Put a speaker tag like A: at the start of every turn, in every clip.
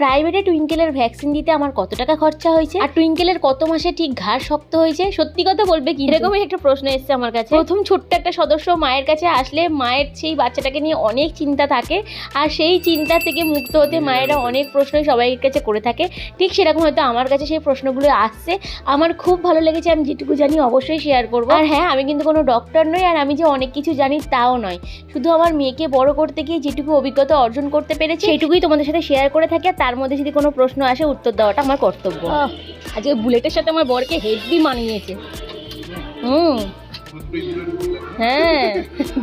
A: প্রাইভেটে টুইঙ্কেলের ভ্যাকসিন দিতে আমার কত টাকা খরচা হয়েছে? আর টুইঙ্কেলের কত মাসে ঠিক ঘাড় শক্ত হয়েছে? সত্যি কথা বলবে কি এরকমই একটা প্রশ্ন এসেছে আমার কাছে। প্রথম ছোট্ট একটা সদস্য মায়ের কাছে আসলে মায়ের সেই বাচ্চাটাকে নিয়ে অনেক চিন্তা থাকে আর সেই চিন্তা থেকে মুক্ত হতে মায়েরা অনেক প্রশ্নই সবাইয়ের কাছে করে থাকে। ঠিক সেরকম হয়তো আমার কাছে সেই প্রশ্নগুলো আসছে। আমার খুব ভালো লেগেছে আমি যেটুকু জানি অবশ্যই শেয়ার করব। আর হ্যাঁ আমি কিন্তু কোনো ডক্টর নই আর আমি যে অনেক কিছু জানি তাও নয়। শুধু আমার মেয়েকে বড় করতে গিয়ে যেটুকু অভিজ্ঞতা অর্জন করতে পেরেছি সেইটুকুই তোমাদের সাথে শেয়ার করে থাকি। আর তার মধ্যে যদি কোনো প্রশ্ন আসে, উত্তর দেওয়াটা আমার কর্তব্য। আজকে বুলেটের সাথে আমার বরকে হেডবি মানিয়েছে। হুম। হ্যাঁ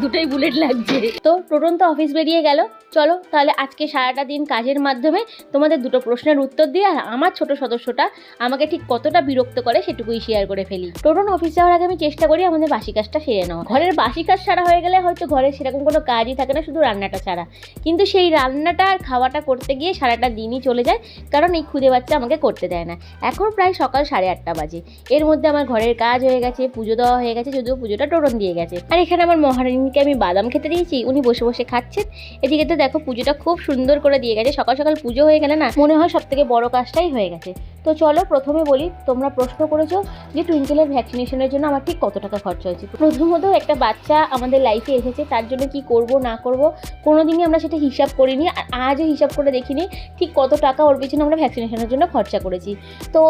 A: দুটোই বুলেট লাগছে। তো টোটন তো অফিস বেরিয়ে গেল। চলো তাহলে আজকে সারাটা দিন কাজের মাধ্যমে তোমাদের দুটো প্রশ্নের উত্তর দিয়ে আর আমার ছোট সদস্যটা আমাকে ঠিক কতটা বিরক্ত করে সেটুকুই শেয়ার করে ফেলি। টোটন অফিস যাওয়ার আগে আমি চেষ্টা করি আমাদের বাসি কাজটা সেরে নেওয়া ঘরের বাসি কাজ সারা হয়ে গেলে হয়তো ঘরে সেরকম কোনো কাজই থাকে না, শুধু রান্নাটা ছাড়া। কিন্তু সেই রান্নাটা আর খাওয়াটা করতে গিয়ে সারাটা দিনই চলে যায়, কারণ এই খুদে বাচ্চা আমাকে করতে দেয় না। এখন প্রায় সকাল সাড়ে আটটা বাজে। এর মধ্যে আমার ঘরের কাজ হয়ে গেছে, পুজো দেওয়া হয়ে গেছে, যদিও পুজোটা টোটন দিয়ে গেছে। আর এখানে আমার মহারানীকে আমি বাদাম খেতে দিয়েছি, উনি বসে বসে খাচ্ছেন। এদিকে তো দেখো পুজোটা খুব সুন্দর করে দিয়ে গেছে, সকাল সকাল পুজো হয়ে গেলে না, মনে হয় সব থেকে বড় কাজটাই হয়ে গেছে। তো চলো প্রথমে বলি, তোমরা প্রশ্ন করেছ যে টুইঙ্কেলের ভ্যাকসিনেশনের জন্য আমার ঠিক কত টাকা খরচা হয়েছে। প্রথমত একটা বাচ্চা আমাদের লাইফে এসেছে, তার জন্য কি করব, না করব, কোনোদিনই আমরা সেটা হিসাব করিনি, আর আজও হিসাব করে দেখিনি ঠিক কত টাকা ওর পিছনে আমরা ভ্যাকসিনেশনের জন্য খরচা করেছি। তো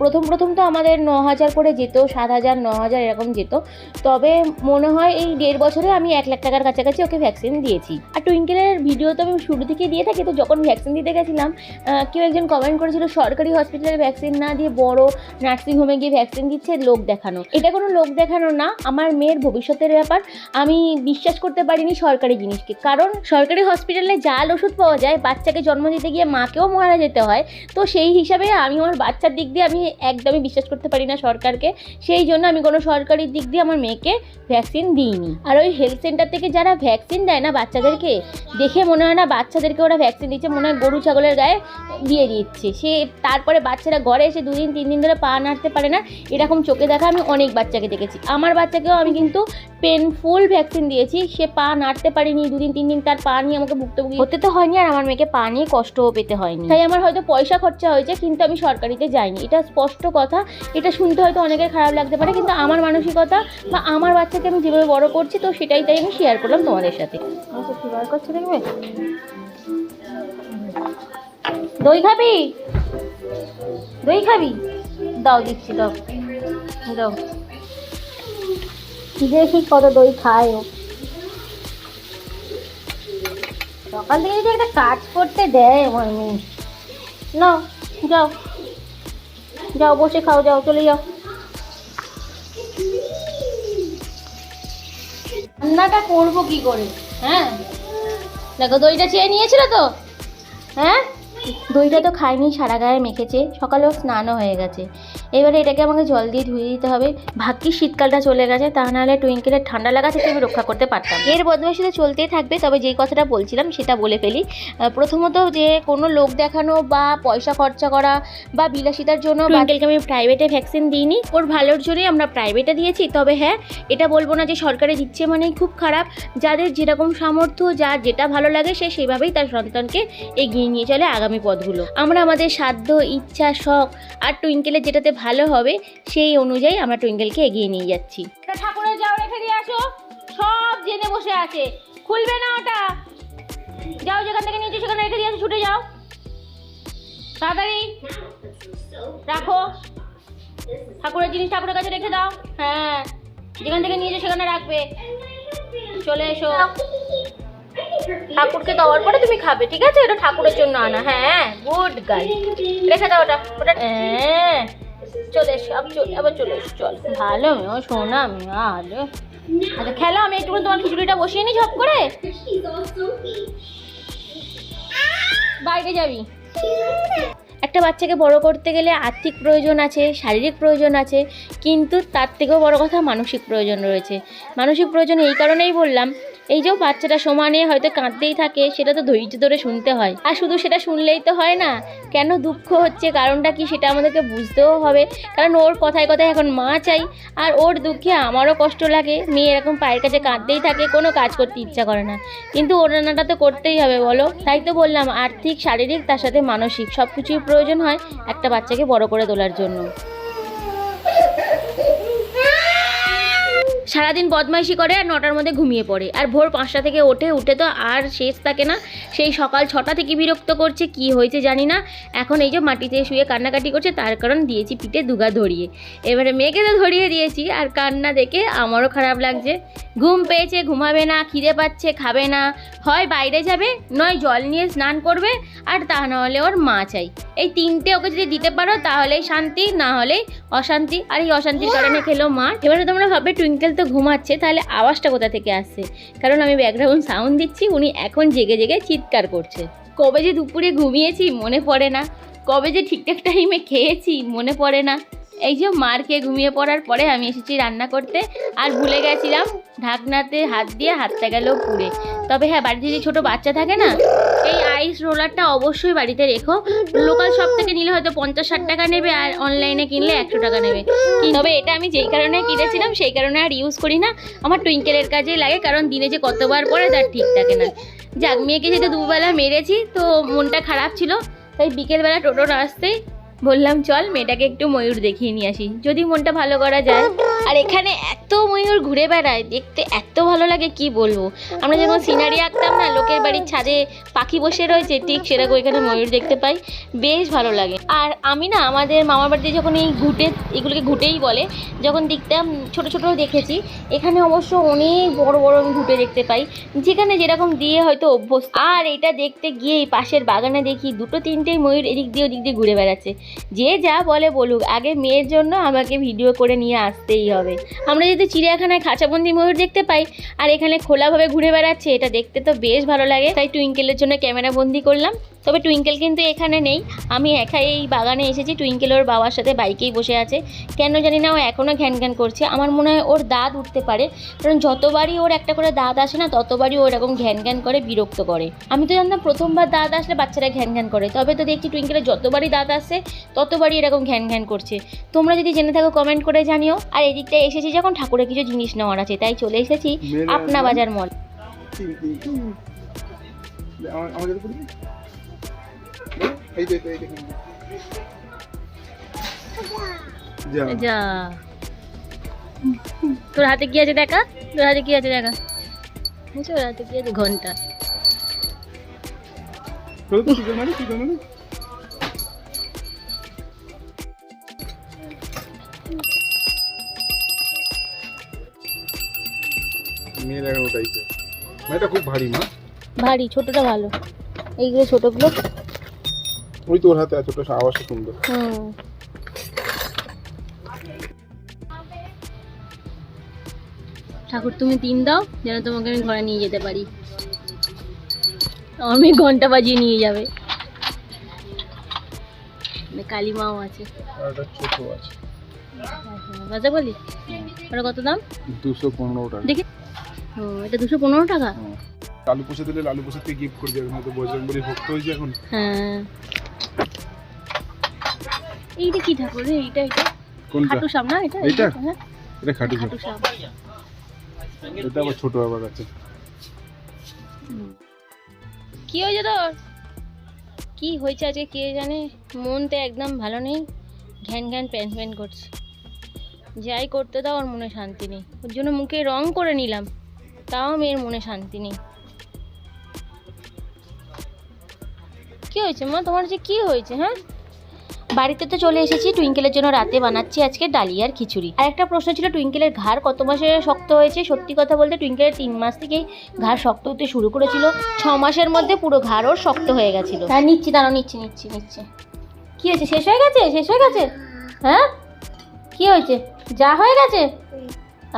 A: প্রথম প্রথম তো আমাদের ন হাজার করে যেত, সাত হাজার, ন হাজার এরকম যেত। তবে মনে হয় এই দেড় বছরে আমি এক লাখ টাকার কাছাকাছি ওকে ভ্যাকসিন দিয়েছি। আর টুইঙ্কেলের ভিডিও তো আমি শুরু থেকে দিয়ে থাকি, তো যখন ভ্যাকসিন দিতে গেছিলাম কেউ একজন কমেন্ট করেছিল, সরকারি হসপিটালে ভ্যাকসিন না দিয়ে বড় নার্সিং হোমে গিয়ে ভ্যাকসিন দিচ্ছে লোক দেখানো। এটা কোনো লোক দেখানো না, আমার মেয়ের ভবিষ্যতের ব্যাপার। আমি বিশ্বাস করতে পারিনি সরকারি জিনিসকে। কারণ সরকারি হসপিটালে জাল ওষুধ পাওয়া যায়, বাচ্চাকে জন্ম দিতে গিয়ে মাকেও মারা যেতে হয়। তো সেই হিসাবে আমি আমার বাচ্চার দিক দিয়ে আমি একদমই বিশ্বাস করতে পারি না সরকারকে। সেই জন্য আমি কোনো সরকারি দিক দিয়ে আমার মেয়েকে ভ্যাকসিন দিইনি। আর ওই হেলথ সেন্টার থেকে যারা ভ্যাকসিন দেয় না বাচ্চাদেরকে, দেখে মনে হয় না বাচ্চাদেরকে ওরা ভ্যাকসিন দিচ্ছে, মনে হয় গরু, ছাগলের গায়ে দিয়ে দিচ্ছে। সে তারপরে বাচ্চারা ঘরে এসে দুদিন তিন দিন ধরে পা নাড়তে পারে না এরকম চোখে দেখা আমি অনেক বাচ্চাকে দেখেছি। আমার বাচ্চাকেও আমি কিন্তু পেনফুল ভ্যাকসিন দিয়েছি সে পা নাড়তে পারেনি দুদিন তিন দিন তার পা নিয়ে আমাকে ভুক্তভোগী হতে তো হয়নি আর আমার মেয়েকে পা নিয়ে কষ্টও পেতে হয়নি। তাই আমার হয়তো পয়সা খরচা হয়েছে কিন্তু আমি সরকারিতে যাইনি। এটা স্পষ্ট কথা এটা শুনতে হয়তো অনেকের খারাপ লাগতে পারে কিন্তু আমার মানসিকতা বা আমার বাচ্চাকে আমি যেভাবে বড় করছি তো সেটাই তাই আমি শেয়ার করলাম তোমাদের সাথে। আচ্ছা কি বার করছে দেখবে? দই খাবি? দই খাবি? দাও, দিচ্ছি, দাও। দাও। দেখি কত দই খায় সকাল থেকে যদি একটা কাজ করতে দেয় আমার মেয়ে। নাও যাও। যাও, বসে খাও, যাও, চলে যাও। রান্নাটা করব কি করে? হ্যাঁ? দেখো, দইটা চেয়ে নিয়েছিল তো? হ্যাঁ? দইটা তো খায়নি সারা গায়ে মেখেছে। সকালেও স্নানও হয়ে গেছে। এবারে এটাকে আমাকে জল দিয়ে ধুয়ে দিতে হবে। ভাগ্যি শীতকালটা চলে গেছে, তা নাহলে টুইঙ্কেলের ঠান্ডা লাগা থেকে আমি রক্ষা করতে পারতাম। এর বদমাইশি তো চলতেই থাকবে, তবে যেই কথাটা বলছিলাম সেটা বলে ফেলি। প্রথমত যে কোনো লোক দেখানো বা পয়সা খরচা করা বা বিলাসিতার জন্য টুইঙ্কেলকে আমি প্রাইভেটে ভ্যাকসিন দিইনি। ওর ভালোর জন্যই আমরা প্রাইভেটে দিয়েছি, তবে হ্যাঁ এটা বলব না যে সরকারি দিচ্ছে মানেই খুব খারাপ। যাদের যেরকম সামর্থ্য, যার যেটা ভালো লাগে সে সেভাবেই তার সন্তানকে এগিয়ে নিয়ে চলে আগামী পথগুলো আমরা আমাদের সাধ্য, ইচ্ছা, শখ আর টুইঙ্কেলের যেটাতে ভালো হবে, সেই অনুযায়ী আমরা টুইঙ্কেলকে এগিয়ে নিয়ে যাচ্ছি। ঠাকুরের যাও, রেখে দিয়ে আসো। সব জেনে বসে আছে। খুলবে না ওটা? যাও যেখান থেকে নিয়েছো সেখানে রেখে দিয়ে আসো, ছুটে যাও। তাড়াতাড়ি। রাখো। ঠাকুরের জিনিস ঠাকুরের কাছে রেখে দাও। হ্যাঁ। যেখান থেকে নিয়েছো সেখানে রাখবে। চলে এসো। ঠাকুরকে দেওয়ার পরে তুমি খাবে, ঠিক আছে? এটা ঠাকুরের জন্য আনা। হ্যাঁ গুড গাই রেখে দাও ওটা। ওটা হ্যাঁ। চলে এসো, আবার চলে চল। ভালো মেয়ে সোনা মেয়ে আচ্ছা খেলো, আমি একটু তোমার খিচুড়িটা বসিয়ে নিই ঝপ করে? বাইরে যাবি। একটা বাচ্চাকে বড় করতে গেলে আর্থিক প্রয়োজন আছে, শারীরিক প্রয়োজন আছে, কিন্তু তার থেকেও বড় কথা মানসিক প্রয়োজন রয়েছে। মানসিক প্রয়োজন এই কারণেই বললাম এই যে বাচ্চাটা সমানে হয়তো কাঁদতেই থাকে, সেটা তো ধৈর্য ধরে শুনতে হয়। আর শুধু সেটা শুনলেই তো হয় না, কেন দুঃখ হচ্ছে? কারণটা কি সেটা আমাদেরকে বুঝতেও হবে। কারণ ওর কথায় কথায় এখন মা চাই, আর ওর দুঃখে আমারও কষ্ট লাগে। মেয়ে এরকম পায়ের কাছে কাঁদতেই থাকে, কোনো কাজ করতে ইচ্ছা করে না। কিন্তু ওর রান্নাটা তো করতেই হবে, বলো? তাই তো বললাম, আর্থিক, শারীরিক, তার সাথে মানসিক সব কিছুই প্রয়োজন হয় একটা বাচ্চাকে বড় করে তোলার জন্য। সারাদিন বদমাইশি করে আর নটার মধ্যে ঘুমিয়ে পড়ে। আর ভোর পাঁচটা থেকে ওঠে, উঠে তো আর শেষ থাকে না। সেই সকাল ছটা থেকে বিরক্ত করছে, কি হয়েছে জানি না। এখন এই যে মাটিতে শুয়ে কান্নাকাটি করছে, তার কারণ দিয়েছি পিঠে দুগা ধরিয়ে। এবারে মেয়েকে তো ধরিয়ে দিয়েছি, আর কান্না দেখে আমারও খারাপ লাগছে। ঘুম পেয়েছে, ঘুমাবে না, খিদে পাচ্ছে, খাবে না। হয় বাইরে যাবে, নয় জল নিয়ে স্নান করবে, আর তা নাহলে ওর মা চাই। এই তিনটে ওকে যদি দিতে পারো তাহলেই শান্তি না হলে অশান্তি। আর এই অশান্তির কারণে খেলো মা। এবারে তোমরা ভাবে টুইঙ্কেল তো ঘুমাচ্ছে তাহলে আওয়াজটা কোথা থেকে আসছে? কারণ আমি ব্যাকগ্রাউন্ড সাউন্ড দিচ্ছি উনি এখন জেগে জেগে চিৎকার করছে। কবে যে দুপুরে ঘুমিয়েছি মনে পড়ে না। কবে যে ঠিকঠাক টাইমে খেয়েছি মনে পড়ে না। এই যে মার খেয়ে ঘুমিয়ে পড়ার পরে আমি এসেছি রান্না করতে। আর ভুলে গেছিলাম ঢাকনাতে হাত দিয়ে হাতটা গেল পুড়ে। তবে হ্যাঁ বাড়িতে যদি ছোটো বাচ্চা থাকে না, এই আইস রোলারটা অবশ্যই বাড়িতে রেখো। লোকাল শপ থেকে নিলে হয়তো পঞ্চাশ ষাট টাকা নেবে আর অনলাইনে কিনলে একশো টাকা নেবে। তবে এটা আমি যেই কারণে কিনেছিলাম, সেই কারণে আর ইউজ করি না। আমার টুইঙ্কেলের কাজেই লাগে, কারণ দিনে যে কতবার পরে তার ঠিক থাকে না। যাক, মেয়েকে যেহেতু দুবেলা মেরেছি, তো মনটা খারাপ ছিল, তাই বিকেলবেলা টোটো আসতেই বললাম চল মেয়েটাকে একটু ময়ূর দেখিয়ে নিয়ে আসি। যদি মনটা ভালো করা যায়। আর এখানে এত ময়ূর ঘুরে বেড়ায়, দেখতে এত ভালো লাগে, কি বলব? আমরা যখন সিনারি আঁকতাম না, লোকের বাড়ির ছাদে পাখি বসে রয়েছে, ঠিক সেরকম এখানে ময়ূর দেখতে পাই, বেশ ভালো লাগে। আর আমি না, আমাদের মামার বাড়িতে যখন এই ঘুটে, এগুলোকে ঘুটেই বলে, যখন দেখতাম, ছোট ছোট দেখেছি, এখানে অবশ্য অনেক বড় বড় আমি ঘুটে দেখতে পাই, যেখানে যেরকম দিয়ে হয়তো অভ্যস্ত। আর এটা দেখতে গিয়ে এই পাশের বাগানে দেখি, দুটো তিনটেই ময়ূর এদিক দিয়ে ওদিক দিয়ে ঘুরে বেড়াচ্ছে। যে যা বলে বলুক, আগে মেয়ের জন্য আমাকে ভিডিও করে নিয়ে আসতেই হবে। আমরা যদি চিড়িয়াখানায় খাঁচাবন্দি ময়ূর দেখতে পাই, আর এখানে খোলাভাবে ঘুরে বেড়াচ্ছে, এটা দেখতে তো বেশ ভালো লাগে। তাই টুইঙ্কেলের জন্য ক্যামেরা বন্দি করলাম। তবে টুইঙ্কেল কিন্তু এখানে নেই। আমি একাই এই বাগানে এসেছি টুইঙ্কেল ওর বাবার সাথে বাইকেই বসে আছে। কেন জানি না ও এখনও ঘ্যান ঘ্যান করছে। আমার মনে হয় ওর দাঁত উঠতে পারে কারণ যতবারই ওর একটা করে দাঁত আসে না ততবারই ও এরকম ঘ্যান ঘ্যান করে বিরক্ত করে। আমি তো জানতাম প্রথমবার দাঁত আসলে বাচ্চারা ঘ্যান ঘ্যান করে তবে তো দেখছি টুইঙ্কেলের যতবারই দাঁত আসছে ততবারই এরকম ঘ্যান ঘ্যান করছে। তোমরা যদি জেনে থাকো কমেন্ট করে জানিও। আর এদিকটায় এসেছি যখন ঠাকুরের কিছু জিনিস নেওয়ার আছে তাই চলে এসেছি আপনা বাজার মল।
B: এই তো এই দেখুন যা।
A: তোর হাতে কি আছে দেখা? তোর হাতে কি আছে দেখা? ওর হাতে কি আছে
B: ঘণ্টা? মেয়ের এখন ওটাই তো এটা খুব ভারী মা।
A: ভারী ছোটটা ভালো। এইগুলো ছোটগুলো।
B: ওই তো ওর হাতে আওয়াজটা সুন্দর।
A: ঠাকুর তুমি তিন দাও যেন তোমাকে আমি ঘরে নিয়ে যেতে পারি। আমার মেয়ে ঘণ্টা বাজিয়ে নিয়ে যাবে। কালী মাও আছে।
B: ছোট আছে।
A: বলি? ওটা কত দাম?
B: দুশো পনেরো টাকা।
A: দেখি। ও এটা দুশো পনেরো টাকা।
B: লালু পোষে দিলে লালু পোষাতে গিফট করে দেবে হয়তো বজরঙ্গলি ভক্ত হয়েছে এখন।
A: হ্যাঁ। এইটা কি ঠাকুর রে? এইটা এটা খাটু সাপ না এটা? হ্যাঁ?
B: এটা খাটু
A: সাপ।
B: এটা আবার ছোট আবার আছে।
A: কি হয়েছে তোর? কি হয়েছে আজকে কে জানে? মন তো একদম ভালো নেই। ঘ্যান ঘ্যান প্যান প্যান করছে। যাই করতে দাও ওর মনে শান্তি নেই। ওর জন্য মুখে রং করে নিলাম। তাও মেয়ের মনে শান্তি নেই। কি হয়েছে? মা তোমার যে কি হয়েছে হ্যাঁ? বাড়িতে তো চলে এসেছি টুইঙ্কেলের জন্য রাতে বানাচ্ছি আজকে ডালিয়ার খিচুড়ি। আর একটা প্রশ্ন ছিল টুইঙ্কেলের ঘাড় কত মাসে শক্ত হয়েছে? সত্যি কথা বলতে টুইঙ্কেলের তিন মাস থেকেই ঘাড় শক্ত হতে শুরু করেছিল। ছ মাসের মধ্যে পুরো ঘাড় ওর শক্ত হয়ে গেছিল। হ্যাঁ নিচ্ছি দাঁড়াও নিচ্ছি নিচ্ছি নিচ্ছি। কি হয়েছে? শেষ হয়ে গেছে? শেষ হয়ে গেছে? হ্যাঁ? কি হয়েছে? যা হয়ে গেছে?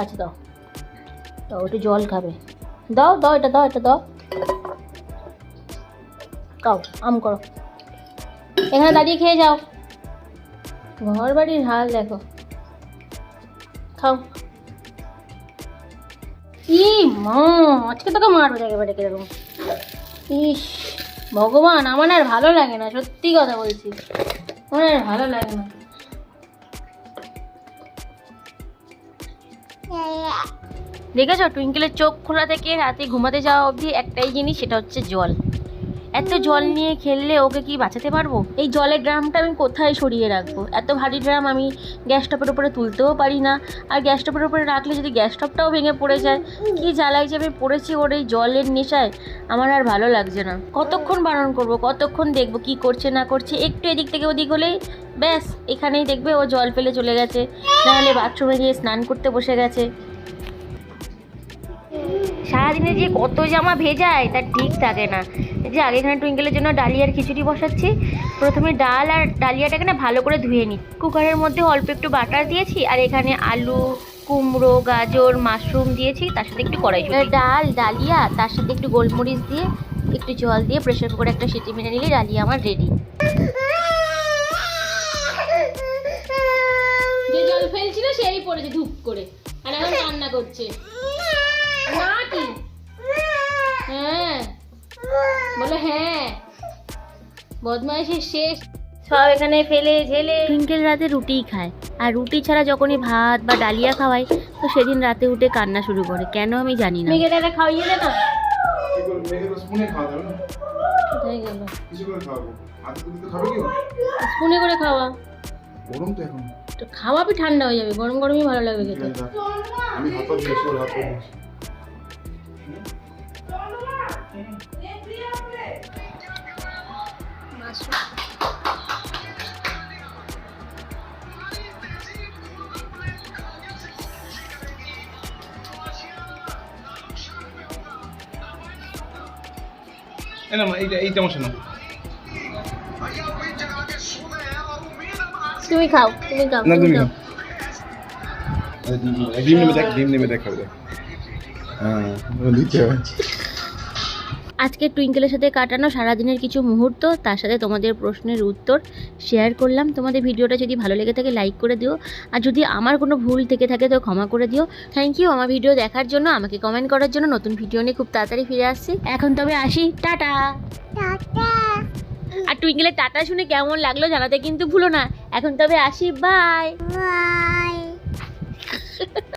A: আচ্ছা দাও। দাও একটু জল খাবে। দাও দাও এটা দাও এটা দাও। দাও আম করো। এখানে দাঁড়িয়ে খেয়ে যাও। ঘর বাড়ির হাল দেখো। খাও। ই মা, আজকে তোকে মারবো একেবারে কীরকম। ইস, ভগবান, আমার আর ভালো লাগে না, সত্যি কথা বলছি। আমার আর ভালো লাগে না। দেখেছ, টুইঙ্কেলের চোখ খোলা থেকে রাতে ঘুমাতে যাওয়া অবধি একটাই জিনিস, সেটা হচ্ছে জল। এত জল নিয়ে খেললে ওকে কি বাঁচাতে পারব? এই জলের ড্রামটা আমি কোথায় সরিয়ে রাখব? এত ভারী ড্রাম আমি গ্যাস স্টপের উপরে তুলতেও পারি না। আর গ্যাস স্টপের উপরে রাখলে যদি গ্যাস স্টপটাও ভেঙে পড়ে যায়, কি জ্বালাই যে আমি পড়েছি ওর এই জলের নেশায়, আমার আর ভালো লাগছে না। কতক্ষণ বারণ করব? কতক্ষণ দেখব কি করছে না করছে? একটু এদিক থেকে ওদিক হলেই ব্যাস, এখানেই দেখবে ও জল ফেলে চলে গেছে। নাহলে বাথরুমে গিয়ে স্নান করতে বসে গেছে। সারাদিনে যে কত জামা ভেজায় তার ঠিক থাকে না। এই যে আগে এখানে টুইঙ্কেলের জন্য ডালিয়ার খিচুড়ি বসাচ্ছি। প্রথমে ডাল আর ডালিয়াটাকে না ভালো করে ধুয়ে নিই। কুকারের মধ্যে অল্প একটু বাটার দিয়েছি আর এখানে আলু কুমড়ো গাজর মাশরুম দিয়েছি তার সাথে একটু কড়াই ডাল ডালিয়া তার সাথে একটু গোলমরিচ দিয়ে একটু জল দিয়ে প্রেশার কুকারে একটা সিটি মেরে নিলে ডালিয়া আমার রেডি যে জল ফেলছিল সেই পড়েছে ধূপ করে। আর এখন রান্না করছে। না হ্যাঁ। বলো হ্যাঁ। বদমাইশের শেষ। সব এখানে ফেলে ঝেলে। টুইঙ্কেল রাতে রুটিই খায়। আর রুটি ছাড়া যখনই ভাত বা ডালিয়া খাওয়াই তো সেদিন রাতে উঠে কান্না শুরু করে। কেন আমি জানি না। মেঘে দাদা খাওয়াইয়ে দে না।
B: স্পুনে করে
A: খাওয়া।
B: গরম তো এখন।
A: খাওয়াবি ঠান্ডা হয়ে যাবে। গরম গরমই ভালো লাগবে খেতে।
B: আমি না এইটা এইটা আমার শোনো
A: তুমি খাও তুমি খাও
B: না
A: তুমি খাও।
B: ডিম নেবে দেখ ডিম নেবে দেখ খাবে হ্যাঁ হবে
A: আজকে টুইঙ্কেলের সাথে কাটানো সারাদিনের কিছু মুহূর্ত তার সাথে তোমাদের প্রশ্নের উত্তর শেয়ার করলাম। তোমাদের ভিডিওটা যদি ভালো লেগে থাকে লাইক করে দিও। আর যদি আমার কোনো ভুল থেকে থাকে তো ক্ষমা করে দিও। থ্যাংক ইউ আমার ভিডিও দেখার জন্য আমাকে কমেন্ট করার জন্য নতুন ভিডিও নিয়ে খুব তাড়াতাড়ি ফিরে আসছি। এখন তবে আসি। টাটা! আর টুইঙ্কেলের টাটা শুনে কেমন লাগল জানাতে কিন্তু ভুলো না। এখন তবে আসি। Bye bye